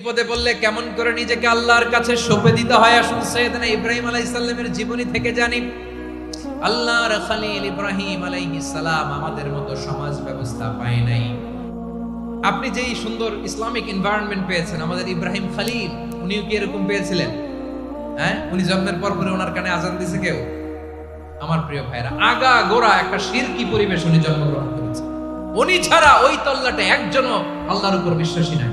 বিপদে বললে কেমন করে নিজেকে আল্লাহর কাছে সঁপে দিতে হয়? আসুন সৈয়দনা ইব্রাহিম আলাইসাল্লামের জীবনী থেকে জানি। আল্লাহর খালিল ইব্রাহিম আলাইহিস সালাম আমাদের মতো সমাজ ব্যবস্থা পায় নাই। আপনি যেই সুন্দর ইসলামিক এনভায়রনমেন্ট পেয়েছেন, আমাদের ইব্রাহিম খালিল, উনিও কি এরকম পেয়েছিলেন? হ্যাঁ? উনি জন্মের পর পরে ওনার কানে আজান দিছে কেউ? আমার প্রিয় ভাইরা আগা গোড়া একটা শিরকি পরিবেশ উনি জন্মগ্রহণ করেছে উনি ছাড়া ওই তল্লাটে একজনও আল্লাহর উপর বিশ্বাসী নাই।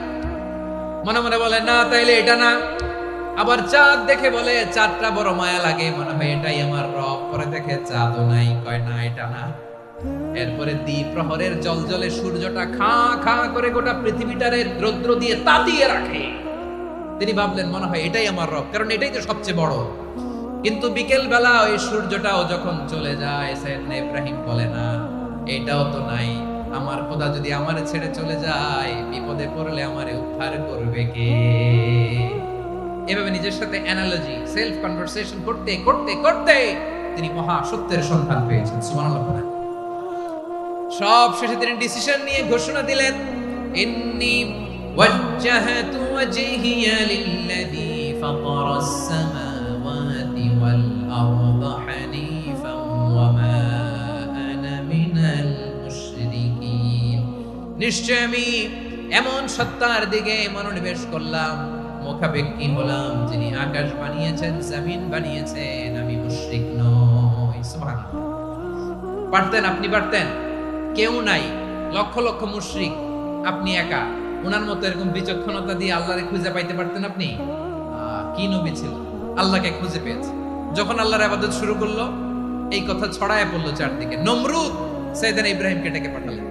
মনে মনে বলে, না, তাইলে এটা না। আবার চাঁদ দেখে বলে, চাঁদটা বড় মায়া লাগে। মনে হয় এটাই আমার রব। পরে দেখে, চাঁদও নাই। কয়, না, এটা না। এরপরে দ্বীপ প্রহরের জল জলে সূর্যটা খা খা করে গোটা পৃথিবীটারে রৌদ্র দিয়ে তাতিয়ে রাখে। তিনি ভাবলেন, মনে হয় এটাই আমার রব, কারণ এটাই তো সবচেয়ে বড়। কিন্তু বিকেল বেলা ওই সূর্যটাও যখন চলে যায়, সৈয়দনা ইব্রাহিম বলে, না, এটাও তো নাই। আমার খোদা যদি আমারে ছেড়ে চলে যায়, বিপদে পড়লে আমারে উদ্ধার করবে কে? এভাবে নিজের সাথে অ্যানালজি সেলফ কনভারসেশন করতে করতে করতে তিনি মহা সত্যের সন্ধান পেয়েছেন, সুবহানাল্লাহ সব শেষে তিনি ডিসিশন নিয়ে ঘোষণা দিলেন, ইন্নি ওয়াজ্জাহাতু ওয়াজহিয়া লিল্লাযী ফাতারাস সামাওয়াতি ওয়াল আরদা নিশ্চয় আমি এমন সত্তার দিকে মনোনিবেশ করলাম, মুখাপেক্ষী হলাম যিনি আকাশ বানিয়েছেন, জমিন বানিয়েছেন, আমি মুশরিক নই। পারতেন, আপনি পারতেন। কেউ নাই, লক্ষ লক্ষ মুশরিক। আপনি একা। ওনার মতো এরকম বিচক্ষণতা দিয়ে আল্লাহরে খুঁজে পাইতে পারতেন আপনি? কি নবী ছিল? আল্লাহকে খুঁজে পেয়েছে। যখন আল্লাহর আবাদত শুরু করল, এই কথা ছড়ায় পড়ল চারদিকে। নমরুদ সৈয়দান ইব্রাহিমকে ডেকে পাঠালেন।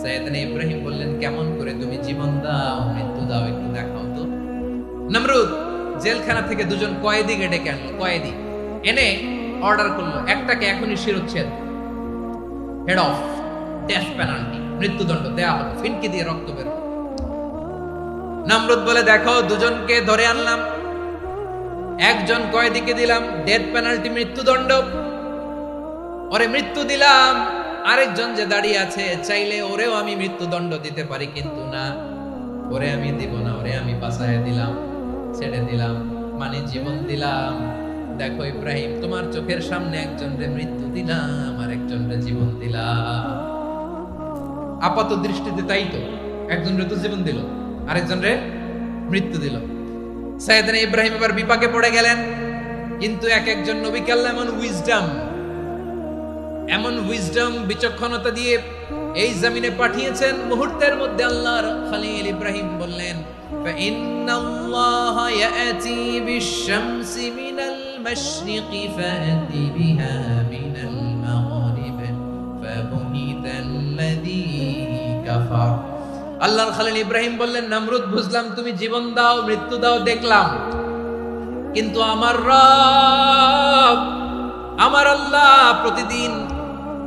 সৈয়দনা ইব্রাহিম বললেন, কেমন করে তুমি জীবন দাও, মৃত্যু দাও, একটু দেখাও তো। নমরুদ জেলখানা থেকে দুজন কয়েদি ডেকে আনলো, কয়েদি। এনে অর্ডার করল, একটাকে এখনই শিরোচ্ছেদ হেড অফ ডেথ পেনাল্টি মৃত্যুদণ্ড দেয়া হলো ফিনকি দিয়ে রক্ত বের নমরুদ বলে, দেখো, দুজনকে ধরে আনলাম, একজন কয়েদিকে দিলাম ডেথ পেনাল্টি মৃত্যুদণ্ড। ওরে মৃত্যু দিলাম আরেকজন যে দাঁড়িয়ে আছে, চাইলে ওরেও আমি মৃত্যুদণ্ড দিতে পারি, কিন্তু না। ওরে আমি দিব না, ওরে আমি বাঁচায় দিলাম, ছেড়ে দিলাম মানে জীবন দিলাম। দেখো ইব্রাহিম, তোমার চোখের সামনে একজন রে মৃত্যু দিলাম, আর একজন রে জীবন দিলাম। আপাত দৃষ্টিতে তাই তো, একজন রে তো জীবন দিল, আরেকজন রে মৃত্যু দিল। সাইয়েদনা ইব্রাহিম এবার বিপাকে পড়ে গেলেন, কিন্তু এক একজন নবীকে আল্লাহ এমন উইজডম এমন উইজডম বিচক্ষণতা দিয়ে এই জমিনে পাঠিয়েছেন মুহূর্তের মধ্যে আল্লাহর খলিল ইব্রাহিম বললেন فإن الله يأتي بالشمس من المشرق فأت بها من المغرب فبهت الذي كفر আল্লাহর খালিল ইব্রাহিম বললেন নমরুদ বুঝলাম তুমি জীবন দাও মৃত্যু দাও দেখলাম কিন্তু আমার রব আমার আল্লাহ প্রতিদিন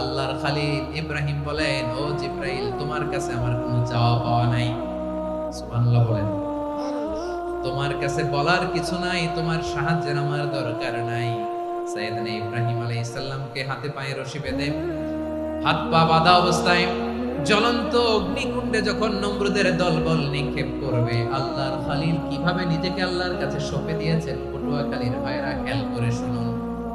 আল্লাহর খালিল ইব্রাহিম বলেন, ও জিব্রাইল, তোমার কাছে আমার কোনো চাওয়া পাওয়া নাই। সুবহানাল্লাহ বলেন। তোমার কাছে বলার কিছু নাই, তোমার সাহায্যের আমার দরকার নাই। সাইয়েদনা ইব্রাহিম আলাইহিস সালামকে হাতে পায়ে রশি বেঁধে হাত পা বাঁধা অবস্থায় জ্বলন্ত অগ্নিকুণ্ডে যখন নমরুদের দলবল নিক্ষেপ করবে, আল্লাহর খালিল কীভাবে নিজেকে আল্লাহর কাছে সঁপে দিয়েছেন? পটুয়াখালীর ভাইরা খেয়াল করে শুনুন।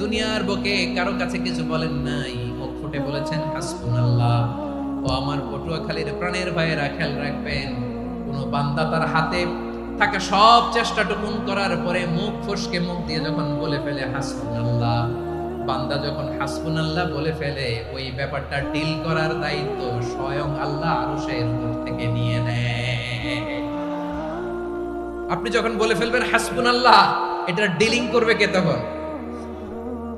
দুনিয়ার বুকে কারও কাছে কিছু বলেন নাই। ফুটে বলেছেন হাসবুন আল্লাহ ও আমার পটুয়াখালীর প্রাণের ভাইয়েরা খেয়াল রাখবেন, কোন বান্দা তার হাতে থাকা সব চেষ্টাটুকুন করার পরে মুখ ফসকে মুখ দিয়ে যখন বলে ফেলে হাসবুন আল্লাহ বান্দা যখন হাসবুন আল্লাহ বলে ফেলে, ওই ব্যাপারটা ডিল করার দায়িত্ব স্বয়ং আল্লাহ আরশের উপর থেকে নিয়ে নেয়। আপনি যখন বলে ফেলবেন হাসবুন আল্লাহ এটা ডিলিং করবে কে তখন?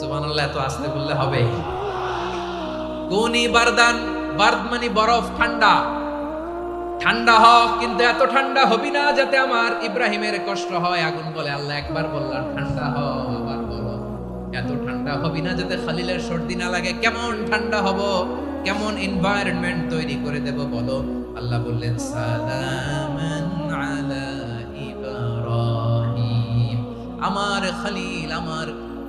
সুবহানাল্লাহ, এত আসতে বললে হবে। কোনি বারদান বার্দ মানে বরফ, ঠান্ডা। ঠান্ডা হ কিন্তু এত ঠান্ডা হবি না যাতে আমার ইব্রাহিমের কষ্ট হয়। আগুন বলে আল্লাহ একবার বললাম, ঠান্ডা হ আবার বলো। এত ঠান্ডা হবে বিনা যাতে খালিলের সর্দি না লাগে। কেমন ঠান্ডা হব? কেমন এনভায়রনমেন্ট তৈরি করে দেব বলো? আল্লাহ বললেন, সালামান আলা ইব্রাহিম। আমার খালিল, আমার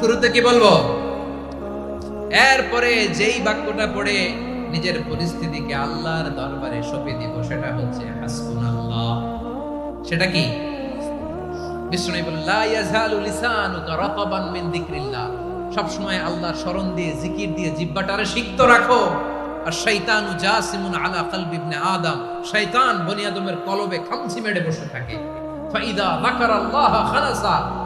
শুরুতে কি বলব? এরপরে যেই বাক্যটা পড়ে নিজের পরিস্থিতিকে আল্লাহর দরবারে সঁপে দিব, সেটা হচ্ছে, হাসবুনাল্লাহ। সেটা কি? বিষ্ণু লা ইয়াজালু লিসানুকা রাতাবান মিন যিকরিল্লাহ। সব সময় স্মরণ দিয়ে, জিকির দিয়ে, জিহ্বাটারে সিক্ত রাখো। আর শয়তানু জাসিমুন আলা কলবি ইবনে আদম। শয়তান বনি আদমের কলবে খামচি মেরে বসে থাকে। ফাইদা যাকারাল্লাহ খালাসা।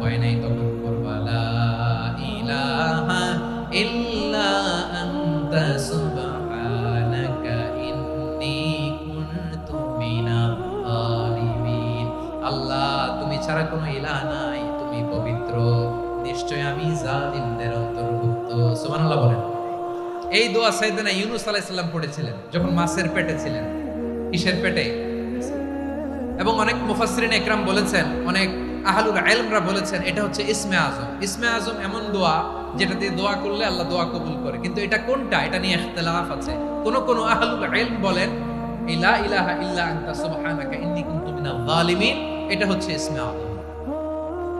উপায় নাই তখন জালিমিন আল্লাহ, তুমি ছাড়া কোনো ইলাহ নাই, তুমি পবিত্র। নিশ্চয় আমি জালিমদের অন্তর্ভুক্ত। সুবহানাল্লাহ বলেন। এই দোয়া সাইয়েদনা ইউনুস আলাইহিস সালাম পড়েছিলেন, যখন মাছের পেটে ছিলেন। কিসের পেটে? এবং অনেক মুফাসসিরিন একরাম বলেছেন, অনেক আহলুল ইলমরা বলেছেন, এটা হচ্ছে ইসমে আজম। ইসমে আজম এমন দোয়া যেটা দিয়ে দোয়া করলে আল্লাহ দোয়া কবুল করে। কিন্তু এটা কোনটা? এটা নিয়ে ইখতিলাফ আছে। কোন কোন আহলুল ইলম বলেন, ইলা ইলাহা ইল্লা আনতা সুবহানাকা ইন্নী কুনতু এটা হচ্ছে ইসমে আজম।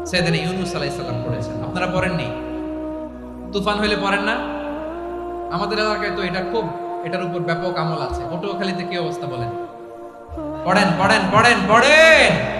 সাইয়েদনা ইউনুস আলাইহিস সালাম পড়েছেন। আপনারা পড়েননি? তুফান হইলে পড়েন না? আমাদের এলাকায় তো এটা খুব, এটার উপর ব্যাপক আমল আছে। পটুয়াখালীতে কি অবস্থা বলেন? পড়েন পড়েন পড়েন পড়েন!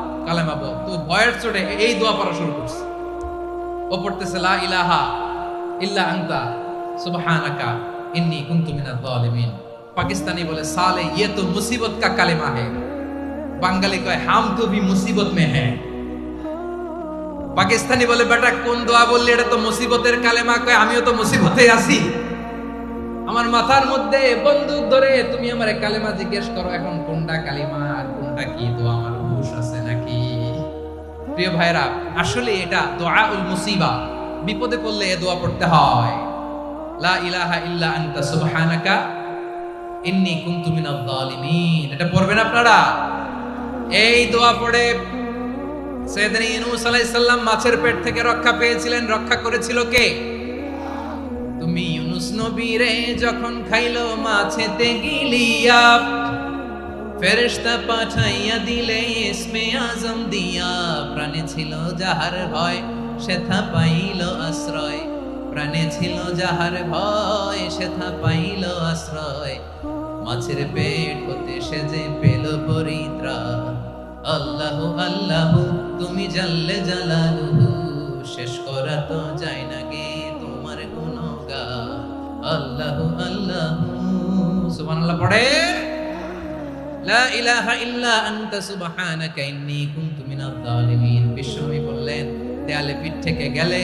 কালেমা বল তো ভয়ের চোটে এই দোয়া পড়া শুরু করছে। ও পড়তেছে, লা ইলাহা ইল্লা আনতা, সুবহানাকা ইন্নী কুনতু মিনাজ জালিমিন পাকিস্তানি বলে, সালে ইয়ে তো মুসিবত কা কালেমা হে। বাঙালি কয়, হাম তো ভি মুসিবত মে হ্যাঁ পাকিস্তানি বলে, বেটা, কোন দোয়া বললি, এটা তো মুসিবতের কালেমা। কয়, আমিও তো মুসিবতে আছি। আমার মাথার মধ্যে বন্দুক ধরে, তুমি আমার কালেমা জিজ্ঞেস করো, এখন কোনটা কালিমা আর কোনটা কি দোয়া আমার? হুশ আছে নাকি? প্রিয় ভাইরা আসলে এটা দোয়া উল মুসিবা। বিপদে পড়লে এ দোয়া পড়তে হয়। লা ইলাহা ইল্লা আনতা সুবহানাকা, ইন্নী কুনতু মিনাজ জালিমিন এটা পড়বেন আপনারা? এই দোয়া পড়ে সৈয়দনা ইউনূস আলাইহিস মাছের পেট থেকে রক্ষা পেয়েছিলেন। রক্ষা করেছিল কে? তুমি ইউনুস নবীরে যখন খাইলো মাছেতে গিলিয়া ফেরেশতা পাঠাইয়া দিলে, ইসমে আজম দিয়া। প্রাণে ছিল যাহার ভয়, সেথা পাইল আশ্রয়। প্রাণে ছিল যাহার ভয়, সেথা পাইল আশ্রয়। মাছের পেট হতে সে যে পেল পরিত্রা। আল্লাহ আল্লাহ, তুমি জানলে জালালুহু। শেষ করা তো যায় না গে তোমার গুণগান আল্লাহ আল্লাহ। সুবহানাল্লাহ পড়ে লা ইলাহা ইল্লা আনতা সুবহানাকা ইন্নী কুনতু মিনাজ জালিমিন বিশ্বনবী বললেন, দেয়ালে পিঠ থেকে গেলে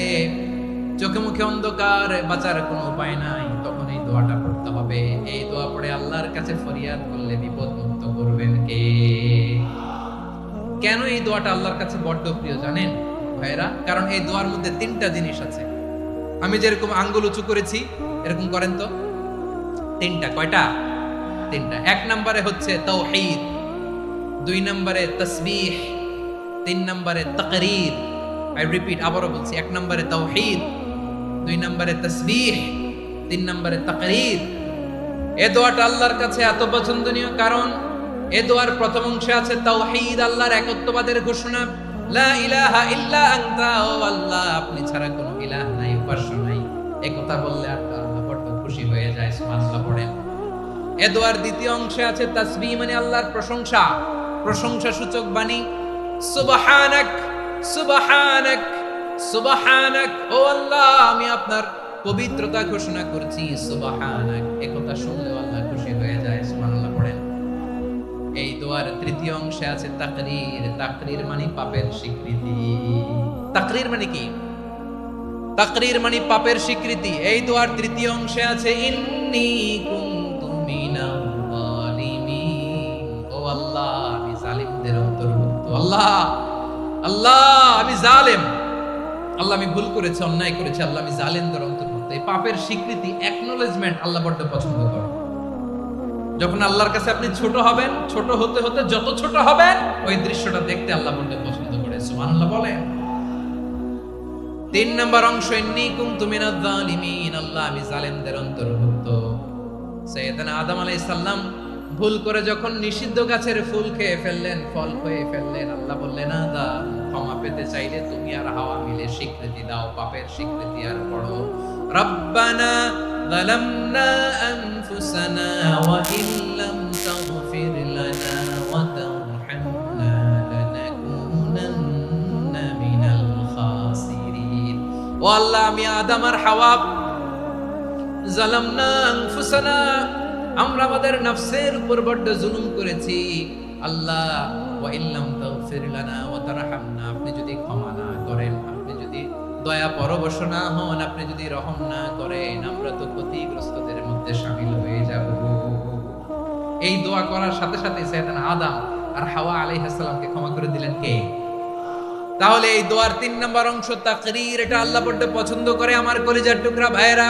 চোখে মুখে অন্ধকার, বাঁচার কোনো উপায় নাই। তখন এই দোয়াটা পড়তে হবে। এই দোয়া পড়ে আল্লাহর কাছে ফরিয়াদ করলে বিপদ মুক্ত করবেন কে? কেন এই দোয়াটা আল্লাহর কাছে বড্ড প্রিয় জানেন ভাইরা কারণ এই দোয়ার মধ্যে তিনটা জিনিস আছে। আমি যেরকম আঙ্গুল উঁচু করেছি, এরকম করেন তো? তিনটা। কয়টা? তিনটা এক নম্বরে হচ্ছে তৌহিদ, দুই নম্বরে তসবিহ, তিন নম্বরে তকরির। আই রিপিট আবারও বলছি, এক নম্বরে তৌহিদ, দুই নম্বরে তসবিহ, তিন নম্বরে তকরির। এ দোয়াটা আল্লাহর কাছে এত পছন্দনীয় কারণ, এ দোয়ার প্রথম অংশে আছে তাওহীদ আল্লাহর একত্ববাদের ঘোষণা। লা ইলাহা ইল্লা আনতা, ও আল্লাহ, আপনি ছাড়া কোনো ইলাহ নাই, উপাস্য নাই। এই কথা বললে আল্লাহ বড় খুশি হয়ে যায়, সুবহানাল্লাহ পড়েন এ দোয়ার দ্বিতীয় অংশে আছে তাসবিহ মানে আল্লাহর প্রশংসা। প্রশংসা সূচক বাণী। সুবহানাক সুবহানাক সুবহানাক। ও আল্লাহ, আমি আপনার পবিত্রতা ঘোষণা করছি। সুবহানাক। এই কথা শুনলে আল্লাহ খুশি হয়ে যায়, সুবহানাল্লাহ পড়েন। এই দোয়ার তৃতীয় অংশে আছে তাকরির। তাকরির মানে পাপের স্বীকৃতি। তাকরির মানে কি? তাকরির মানে পাপের স্বীকৃতি। এই দোয়ার তৃতীয় অংশে আছে, ইন্নি জালিমিন আল্লাহ আল্লাহ আল্লাহ আল্লাহ আল্লাহ আল্লাহ যখন আল্লাহর কাছে আপনি ছোট হবেন, ছোট হতে হতে যত ছোট হবেন, ওই দৃশ্যটা দেখতে আল্লাহ বড্ড পছন্দ করে। সুবহানাল্লাহ বলেন। তিন নম্বর অংশ আল্লাহ, আমি জালেমদের অন্তর্ভুক্ত। সৈয়দনা আদম আলাইহিস সালাম ভুল করে যখন নিষিদ্ধ গাছের ফুল খেয়ে ফেললেন ফল খেয়ে ফেললেন আল্লাহ বললেন আদম ক্ষমা পেতে চাইলে তুমি আর হাওয়া মিলে স্বীকৃতি দাও পাপের স্বীকৃতি আর পড়ো রব্বানা ظلمنا أنفسنا وإن لم تغفر لنا وترحمنا لنكونن من الخاسرين والله আমি আদম আর হাওয়া আপনি যদি ক্ষমা না করেন, আপনি যদি দয়া পরবশ না হন, আপনি যদি রহম না করেন, আমরা তো ক্ষতিগ্রস্তদের মধ্যে শামিল হয়ে যাব। এই দোয়া করার সাথে সাথে সাইয়েদানা আদম আর হাওয়া আলাইহিস সালামকে ক্ষমা করে দিলেন কে? তাহলে এই দোয়ার তিন নম্বর অংশ তাকরির, এটা আল্লাহ বড্ড পছন্দ করে আমার কলিজার টুকরা ভাইয়েরা।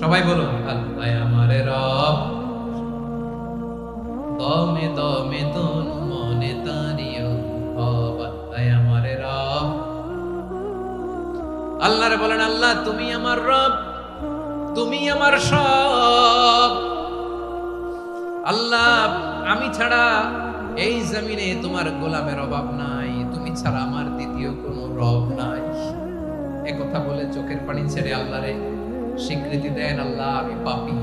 সবাই বলুন, আল্লাহ আমারে রব। দমে দমে তনু মনে তারিও আল্লাহ আমারে রব। আল্লাহরে বলেন, আল্লাহ, তুমি আমার রব, তুমি আমার সব। আল্লাহ, আমি ছাড়া এই জমিনে তোমার গোলামের অভাব নাই, তুমি ছাড়া আমার দ্বিতীয় কোনো রব নাই। এ কথা বলে চোখের পানি ছেড়ে আল্লাহরে স্বীকৃতি দেন, আল্লাহ, আমি পাপী।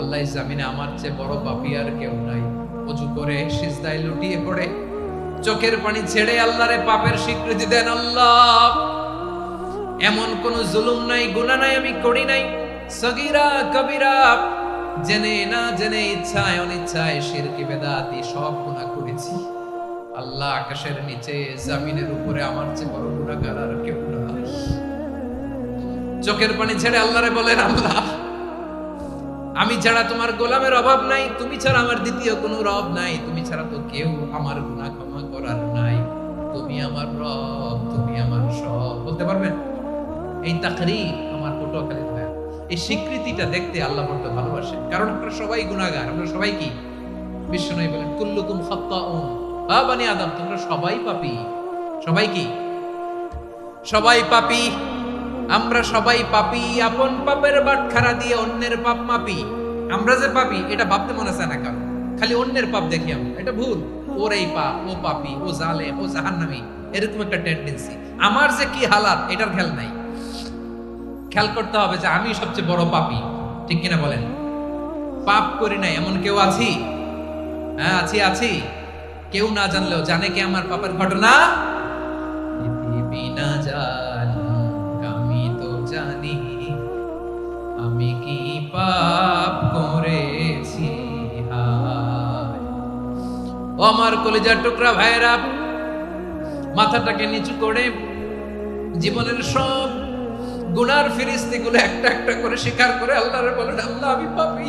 আল্লাহ জামিনে আমার চেয়ে বড় পাপী আর কেউ নাই। অজু করে সিজদায় লুটিয়ে পড়ে। চোখের পানি ছেড়ে আল্লাহরে পাপের স্বীকৃতি দেন, আল্লাহ, এমন কোন জুলুম নাই, গুনাহ নাই, আমি করি নাই। সগীরা, কবিরা, জেনে না জেনে ইচ্ছায় অনিচ্ছায় শিরকি বেদাতি সব গুনাহ করেছি। আল্লাহ আকাশের নিচে, জামিনের উপরে আমার চেয়ে বড় গুনাহগার আর কেউ চোখের পানি ছেড়ে আল্লাহরে বলেন, আল্লাহ, আমি ছাড়া তোমার গোলামের অভাব নাই, তুমি ছাড়া আমার দ্বিতীয় কোনো রব নাই, তুমি ছাড়া তো কেউ আমার গুনাহ ক্ষমা করার নাই। তুমি আমার রব, তুমি আমার সব। বলতে পারবেন? এই তাকরি আমার পটুয়াখালী ভাই এই স্বীকৃতিটা দেখতে আল্লাহ বড্ড ভালোবাসে কারণ আপনারা সবাই গুনাহগার, আমরা সবাই কি? বিশ্বনবী বলেন, কুল্লুকুম খাত্তাউন। বা বানি আদম, তোমরা সবাই পাপী। সবাই কি? সবাই পাপী। আমরা সবাই পাপি। আপন পাপের বাটখারা দিয়ে অন্যের পাপ মাপি। আমরা যে পাপি, এটা ভাবতে মনে চায় না কারণ খালি অন্যের পাপ দেখি আমরা। এটা ভুল। ওর এই পাপ, ও পাপি, ও জালে ও জাহান্নামি। এরকম একটা টেন্ডেন্সি আমার যে কি হালাত, এটার খেয়াল নাই। খেয়াল করতে হবে যে আমি সবচেয়ে বড় পাপি। ঠিক কিনা বলেন? পাপ করি নাই, এমন কেউ আছি? হ্যাঁ আছি আছি। কেউ না জানলেও জানে কি আমার পাপের ঘটনা? পৃথিবী না জানুক আমি তো জানি। আমি কি পাপ করেছি? ও আমার কলিজার টুকরা ভাইরা মাথাটাকে নিচু করে জীবনের সব গুনার ফিরিস্তি গুলো একটা একটা করে স্বীকার করে আল্লাহরে বলেন, আল্লাহ, আমি পাপি।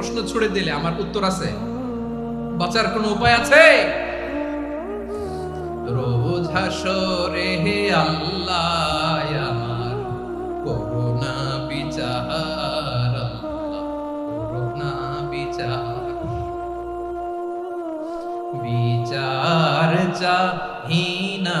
প্রশ্ন ছুড়ে দিলে, আমার উত্তর আছে। বাঁচার কোনো উপায় আছে? রোজ হাসরে হে আমার করুণা বিচার করুণা বিচার। বিচার চাহিনা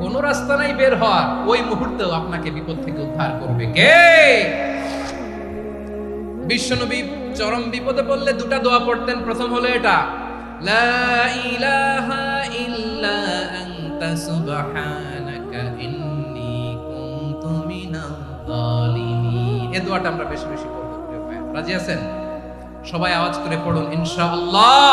কোন রাস্তা নাই বের হওয়ার। ওই মুহূর্তেও আপনাকে বিপদ থেকে উদ্ধার করবে কে? বিশ্বনবী চরম বিপদে পড়লে দুটা দোয়া পড়তেন। প্রথম হলো এটা, লা দোয়াটা আমরা বেশি বেশি রাজি আছেন? সবাই আওয়াজ করে পড়ুন, ইনশাআল্লাহ।